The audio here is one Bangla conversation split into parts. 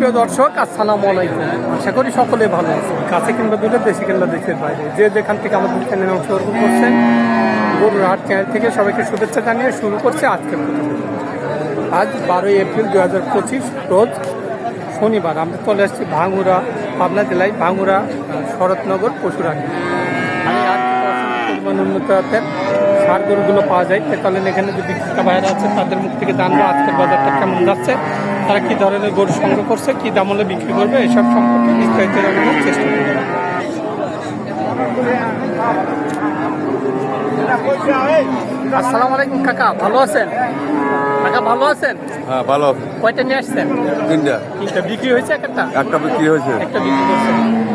সুপ্রিয় দর্শক, আসসালামু আলাইকুম। আশা করি সকলে ভালো আছে কাছে কিংবা দূরে, দেশে কিংবা দেশের বাইরে। যে যেখান থেকে আমাদের চ্যানেলে অংশগ্রহণ করছেন গরুর হাট চ্যানেল থেকে সবাইকে শুভেচ্ছা জানিয়ে শুরু করছে প্রতিবেদন। আজ বারোই এপ্রিল দু হাজার পঁচিশ, রোজ শনিবার আমরা চলে আসছি ভাঙুরা, পাবনা জেলায় ভাঙুরা, শরৎনগর, পশুরানি। আমি সার গরুগুলো পাওয়া যায়। তাহলে এখানে যে বিক্রেতা বাইরে আছে, তাদের মুখ থেকে জানব আজকের বাজারটা কেমন যাচ্ছে। তারা কি ধরনের গরু সংগ্রহ করছে কি দাম হলে বিক্রি করবে এসব সম্পর্কে বিস্তারিত জানানোর চেষ্টা করবে। আসসালামু আলাইকুম কাকা ভালো আছেন? কাকা ভালো আছেন? হ্যাঁ ভালো। কয়টা নিয়ে আসছেন? তিনটা। তিনটা বিক্রি হয়েছে এক একটা? একটা বিক্রি হয়েছে। একটা বিক্রি করছেন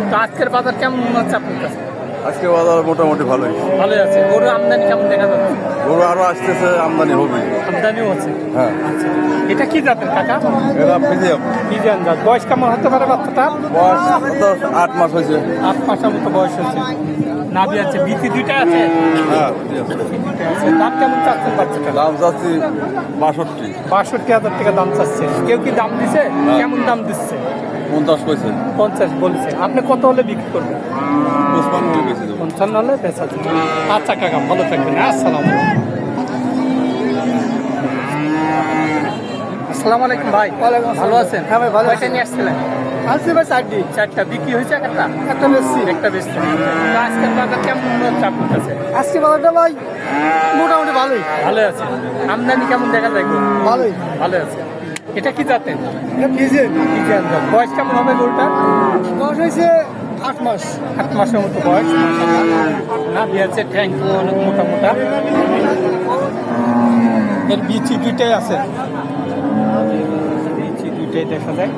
তো আজকের বাজার কেমন মনে হচ্ছে আপনার কাছে? আজকে বাজার মোটামুটি ভালোই। ভালোই আছে। গরু আমদানি কেমন দেখা যাচ্ছে? গরু আরও আসতেছে আমদানি হবে আমদানিও আছে। হ্যাঁ। আচ্ছা। এটা কি জাতের কাকা? এরা ফিজিয়াম। কি জান জাত। বয়স কেমন হতে পারে বাচ্চাটা? বয়স দশ আট মাস হয়েছে। আট মাসের মতো বয়স হচ্ছে নাভি আছে বিচি দুইটা আছে? হ্যাঁ দাম কেমন চাচ্ছেন বাচ্চাটা? দাম যাচ্ছি বাষট্টি। বাষট্টি হাজার টাকা দাম চাচ্ছে। কেউ কি দাম দিছে? কেমন দাম দিচ্ছে? পঞ্চাশ পয়সা পঞ্চাশ বলছে। আপনি কত হলে বিক্রি করবেন? হয়ে গেছে পঞ্চান্ন হলে বেচা যাবে। আচ্ছা কাকা ভালো থাকবেন। আসসালাম আসসালামু আলাইকুম ভাই। ভালো আছেন? হ্যাঁ ভাই ভালো নিয়ে আসছিলেন? আসছে ভাই চারটি। চারটা। বিক্রি হয়েছে একটা? একটা বেশি একটা বেশি আজকের বাজার কেমন মনে আপনার কাছে? আজকে বাজারটা ভাই মোটামুটি ভালোই। ভালো আছে। আমদানি কেমন দেখা যায় ভালোই। ভালো আছে। এটা কি জাতেন? বয়স কেমন হবে গরুটা বয়স হয়েছে আট মাস। আট মাসের মতো বয়স না দিয়েছে ট্যাঙ্ক অনেক মোটা মোটা। এর বিচি দুইটাই আছে। বিচি দুইটাই দেখা যায়।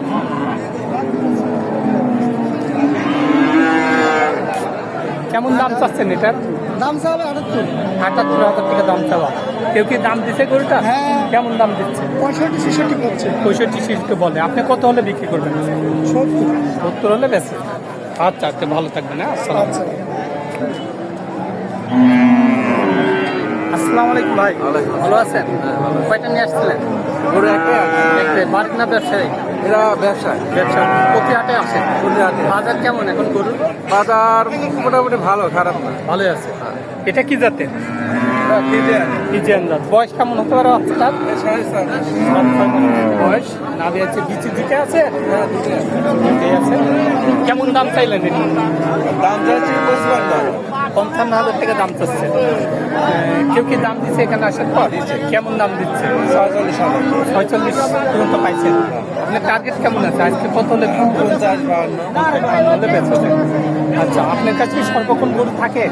কেমন দাম চাচ্ছেন এটার? দাম চাবে আটাত্তর। আটাত্তর হাজার টাকা দাম চাওয়া। কেউ কি দাম দিছে গরুটা? হ্যাঁ। কেমন দাম দিচ্ছে? পঁয়ষট্টি ছেষট্টি করছে পঁয়ষট্টি সিটকে বলে। আপনি কত হলে বিক্রি করবেন? সত্তর। সত্তর হলে বেশি আচ্ছা আচ্ছা ভালো থাকবেন হ্যাঁ? আসসালাম আচ্ছা। আসসালামু আলাইকুম ভাই। ভালো আছেন? কয়টা নিয়ে আসছিলেন? গরু একটা একটা বাড়ির না ব্যবসায়ী? এরা ব্যবসায়। ব্যবসা প্রতি হাটে আসেন বাজার কেমন এখন গরুর? বাজার মোটামুটি ভালো খারাপ না। ভালোই আছে। এটা কি জাতের? ফিজিয়ান। জাত। বয়স কেমন হতে পারে বাচ্চাটার বয়স? নাভি আছে বিচি দিকে আছে? দুইটাই আছে। কেমন দাম চাইলেন দাম যাচ্ছে পঁচপান্ন। পঞ্চান্ন হাজার টাকা দাম চাচ্ছে। কেউ কি দাম দিচ্ছে এখানে আসার পর? কেমন দাম দিচ্ছে? ছয়চল্লিশ হাজার। ছয়চল্লিশ পর্যন্ত পাইছেন। আপনার টার্গেট কেমন আছে? আজকে কত হলে পঞ্চাশ বাহান্ন। আচ্ছা আপনার কাছে কি সর্বক্ষণ গরু থাকে?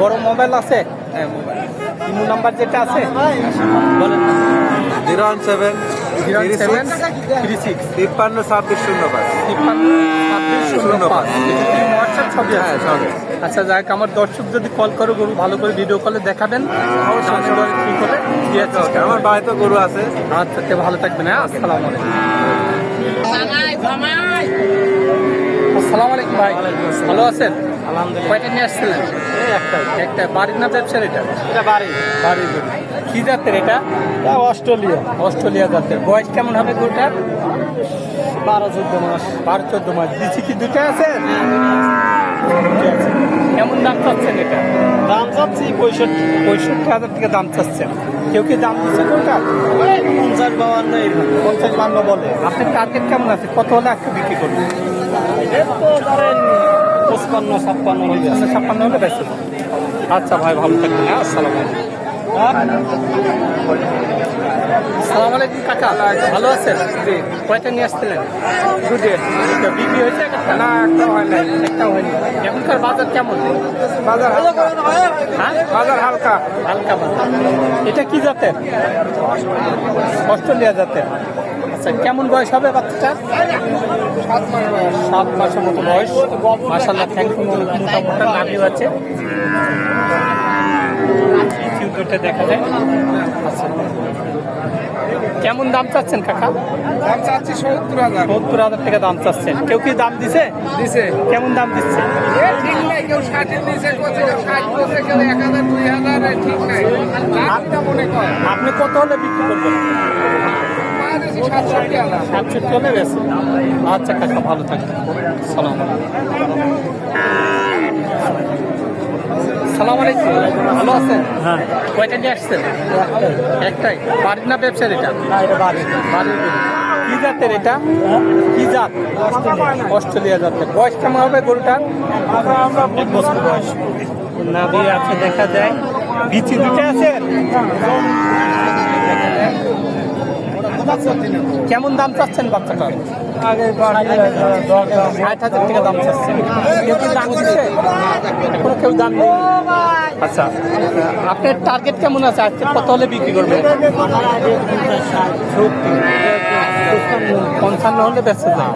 বড় মোবাইল আছে? হ্যাঁ মোবাইল ইমো নাম্বার যেটা আছে? বলেন। জিরো ওয়ান সেভেন তিপ্পান্ন ছাব্বিশ শূন্য পাঁচ। তিপ্পান্ন ছাব্বিশ শূন্য পাঁচ। হোয়াটসঅ্যাপ ছবি হ্যাঁ সবে আচ্ছা যাক আমার দর্শক যদি কল করো গরু ভালো করে ভিডিও কলে দেখাবেন ঠিক হলে আমার বাড়িতে গরু আছে। আচ্ছা ভালো থাকবেন হ্যাঁ? আসসালামু আলাইকুম। আসসালামু আলাইকুম ভাই। ভালো আছেন? আলহামদুলিল্লাহ। কয়টা নিয়ে আসছিলেন? একটা। একটা। বাড়ির না ব্যবসার এটা? এটা বাড়ি। বাড়ির গরু কি জাতের এটা? অস্ট্রেলিয়া। অস্ট্রেলিয়া জাতের। বয়স কেমন হবে গরুটার? বারো চোদ্দ মাস। বারো চোদ্দ মাস। দিচ্ছি কি দুটো দুটো আছে? কেমন দাম চাচ্ছেন এটা? দাম চাচ্ছি পঁয়ষট্টি পঁয়ষট্টি হাজার টাকা দাম চাচ্ছেন। কেউ কি দাম দিচ্ছে কোনটা? পঞ্চাশ বাউান্ন পঞ্চাশ বান্ন বলে। আপনার টার্গেট কেমন আছে? কত হলে আজকে বিক্রি করবেন? পঁচপান্ন ছাপ্পান্ন হয়ে যাচ্ছে ছাপ্পান্ন হলে বেশি। আচ্ছা ভাই ভালো থাকবেন হ্যাঁ? আসসালাম সালাম আলাইকুম কাকা। ভালো আছেন? কয়টা নিয়ে আসছিলেন? বিক্রি হয়েছে না? একটা হয় না একটা হয়নি। এখনকার বাজার কেমন? বাজার হ্যাঁ? বাজার হালকা। হালকা বাজার। এটা কি জাতের? অস্ট্রেলিয়া জাতের। আচ্ছা কেমন বয়স হবে বাচ্চাটা সাত মাসের মতো বয়স। মাসাল্লাহ থ্যাংক ইউ মোটা মোটা নাভিও আছে। চিত্রটা দেখা যায়। কেমন দাম চাচ্ছেন কাকা? দাম চাচ্ছি সত্তর হাজার। সত্তর হাজার টাকা দাম চাচ্ছেন। কেউ কি দাম দিছে? দিছে। কেমন দাম দিচ্ছে? ঠিক নাই কেউ ষাটের দিছে ষাট বলছে কেউ এক হাজার দুই হাজার ঠিক নাই। দামটা কর। আপনি কত হলে বিক্রি করবেন? সাতষট্টি আলা সাতষট্টি হলে বেশি। আচ্ছা কাকা ভালো থাকবেন। সালাম সালাম আলাইকুম। ভালো আছেন? হ্যাঁ। কয়টা নিয়ে আসছেন? একটাই। বাড়ির না ব্যবসার এটা? এটা বাড়ির। কি জাতের এটা? কি জাত? অস্ট্রেলিয়া জাতের। বয়স কেমন হবে গরুটার এক বছর বয়স নাভি আছে দেখা যায়। বিচি দুটো আছে? কেমন দাম চাচ্ছেন বাচ্চাটার? ষাট হাজার টাকা দাম চাচ্ছে। কেউ দাম দিচ্ছে? এখনও কেউ দাম নেই। আচ্ছা আপনার টার্গেট কেমন আছে? আজকে কত হলে বিক্রি করবেন? পঞ্চান্ন হলে বেঁচে যায়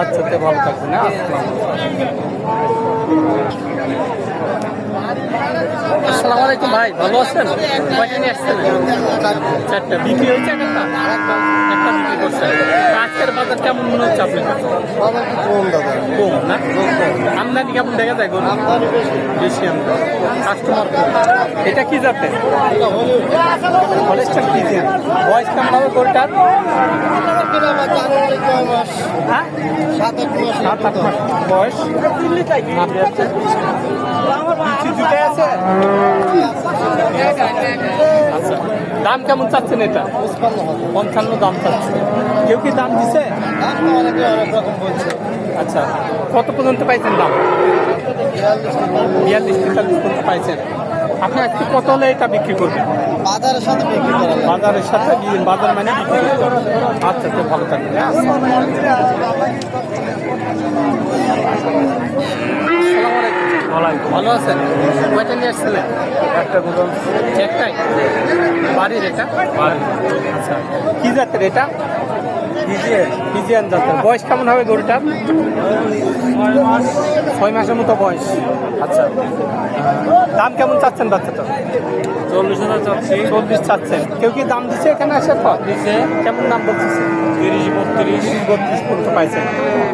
আচ্ছা তো ভালো থাকবে না? আসসালামু আলাইকুম ভাই, ভালো আছেন? কয়টা চারটা। বিক্রি হয়েছে একটা? বিক্রি বাজার কেমন মনে না? আমদানি কেমন দেখা যায় গরু বেশি আমদানি। কাস্টমার এটা কি যাতে হলেস্টার কি দিয়ে বয়স কেমন হবে গরুটার? হ্যাঁ? সাত আট মাস। বয়স আছে বিচি দুটাই আছে আচ্ছা দাম কেমন চাচ্ছেন এটা? পঞ্চান্ন দাম চাচ্ছে কেউ কি দাম দিছে? আচ্ছা কত পর্যন্ত পাইছেন দাম? বিয়াল্লিশ তেতাল্লিশ পর্যন্ত পাইছেন। আপনি আজকে কত হলে এটা বিক্রি করবেন? বাজারের সাথে বিক্রি করা বাজারের সাথে বাজার মানে বিক্রি করবেন আচ্ছা তো ভালো থাকবেন। আলাইকুম ভালো আছেন? কয়টা নিয়ে আসছিলেন? একটা গুলো একটাই? বাড়ির এটা? আচ্ছা। কি জাতের এটা? ফিজিয়ান জাতের বয়স কেমন হবে গরুটার? ছয় মাসের মতো বয়স। আচ্ছা। দাম কেমন চাচ্ছেন বাচ্চাটা? চল্লিশ হাজার চাচ্ছি। চল্লিশ চাচ্ছেন। কেউ কি দাম দিচ্ছে এখানে আসার পর দিছে। কেমন দাম বলতেছে? তিরিশ বত্রিশ। তিরিশ বত্রিশ পর্যন্ত পাইছেন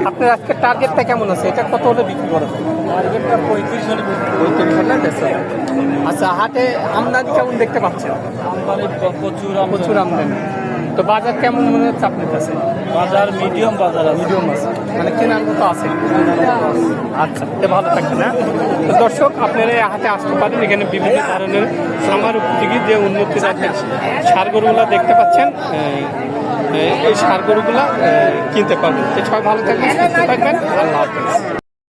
আপনার আজকে টার্গেটটা কেমন আছে? এটা কত হলে বিক্রি করবেন টার্গেটটা পঁয়ত্রিশ হলে পঁয়ত্রিশ হলে বেচা। আচ্ছা হাটে আমদানি কেমন দেখতে পাচ্ছেন? আমদানি প্রচুর প্রচুর আমদানি। তো বাজার কেমন মনে হচ্ছে আপনার কাছে? বাজার মিডিয়াম বাজার মিডিয়াম আছে। মানে কেনার মতো আছে। আচ্ছা তো ভালো থাকবে না তো দর্শক আপনারা হাটে আসতে পারেন। এখানে বিভিন্ন ধরনের সামার উপযোগী যে উন্নতি জাতের সার গরুগুলা দেখতে পাচ্ছেন এই- এই সার গরুগুলা কিনতে পারবেন। তো সবাই ভালো থাকবেন সুস্থ থাকবেন। আল্লাহ হাফেজ।